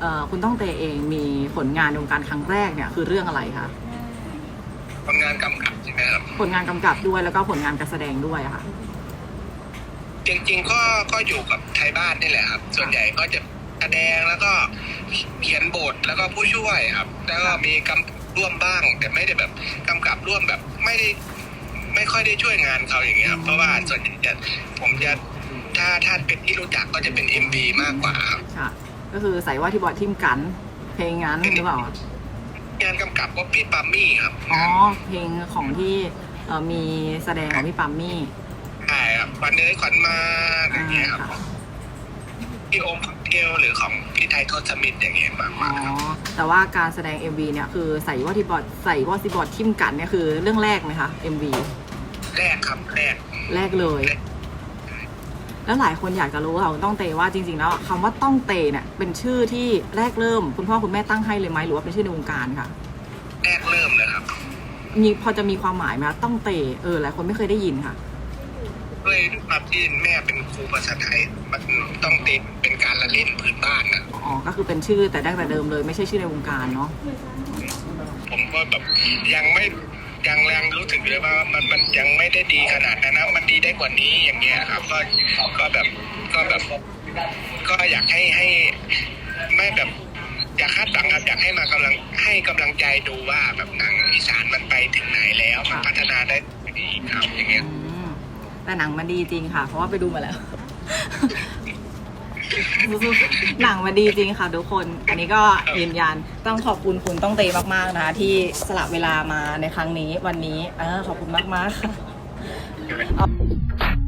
เอ่อคุณต้องเตเองมีผลงานในวงการครั้งแรกเนี่ยคือเรื่องอะไรคะผลงานกำกับใช่ไหมครับผลงานกำกับด้วยแล้วก็ผลงานการแสดงด้วยอะค่ะ จริงๆก็ก็อยู่กับไทยบ้านนี่แหละครับ ส่วนใหญ่ก็จะแสดงแล้วก็เขียนบทแล้วก็ผู้ช่วยครับ แล้วก็มีกำกับร่วมบ้าง แต่ไม่ได้แบบกำกับร่วมแบบไม่ได้ไม่ค่อยได้ช่วยงานเขาอย่างเงี้ยครับเพราะว่าส่วนใหญ่จะผมจะถ้าถ้าเป็นที่รู้จักก็จะเป็น MV มากกว่าครับ ค่ะ ก็คือใส่ว่าที่บอร์ดทิมกัน เพลงนั้นหรือเปล่า งานกำกับก็พี่ปามมี่ครับอ๋อ เพลงของที่เอ่อมีแสดงของพี่ปามมี่ใช่ครับวันเนยขวัญมาออ่าย่างเงี้ยครับค่ะพี่โอมของเกลหรือของพี่ไทยทศมิตรอย่างเงี้ยมากอ๋มาอกครับแต่ว่าการแสดง MV เนี่ยคือใส่ว่าที่บอร์ดใส่ว่าที่บอร์ดทิมกันเนี่ยคือเรื่องแรกไหมคะ MV แรกครับแรกแรกเลย แล้วหลายคนอยากจะรู้ค่ะคุณต้องเตว่าจริงๆแล้วคำว่าต้องเตเนี่ยเป็นชื่อที่แรกเริ่ม คุณพ่อคุณแม่ตั้งให้เลยไหมหรือว่าเป็นชื่อในวงการค่ะ แรกเริ่มเลยครับมีพอจะมีความหมายไหมคะต้องเตเออหลายคนไม่เคยได้ยินค่ะด้วยความที่แม่เป็นครูภาษาไทยมันต้องติดเป็นการละเล่นพื้นบ้านนะอ๋อก็คือเป็นชื่อแต่ตั้งแต่เดิมเลย ไม่ใช่ชื่อในวงการเนาะผมก็แบบยังไม่ ยังยังรู้สึกเลยว่ามันมันยังไม่ได้ดีขนาดนั้นนะมันดีได้กว่านี้อย่างเงี้ยครับ ก็ก็แบบก็แบบ ก็อยากให้ให้ไม่แบบอยากคาดหวังครับอยากให้มากำลังให้กำลังใจดูว่าแบบหนังอีสานมันไปถึงไหนแล้วมันพัฒนาได้ดีครับอย่างเงี้ยแต่หนังมันดีจริงค่ะ เพราะว่าไปดูมาแล้ว หนังมันดีจริงค่ะทุกคน อันนี้ก็ยืนยันต้องขอบคุณคุณต้องเตมากๆนะคะที่สละเวลามาในครั้งนี้วันนี้เออขอบคุณมากๆค่ะ